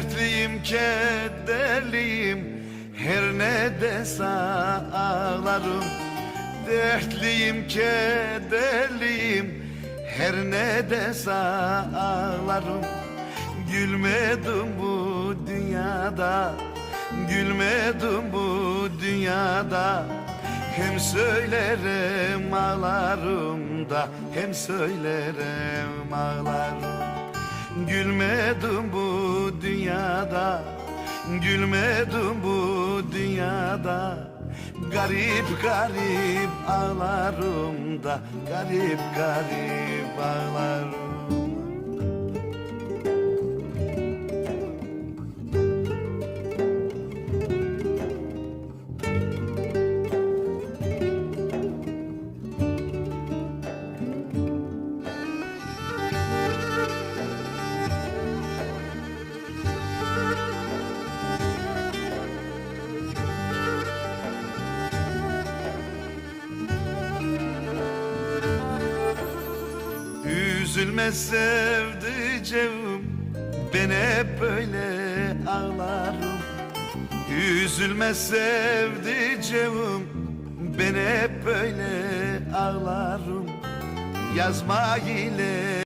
Dertliyim kederliyim. Her ne dese ağlarım Dertliyim kederliyim. Her ne dese ağlarım Gülmedim bu dünyada. Gülmedim bu dünyada. Hem söylerim ağlarım da Hem söylerim ağlarım. Gülmedim bu dünyada Gülmedim bu dünyada. Garip garip ağlarım da Garip garip ağlarım Üzülme sevdiceğim Ben hep böyle ağlarım. Üzülme sevdiceğim Ben hep böyle ağlarım. Yazma ile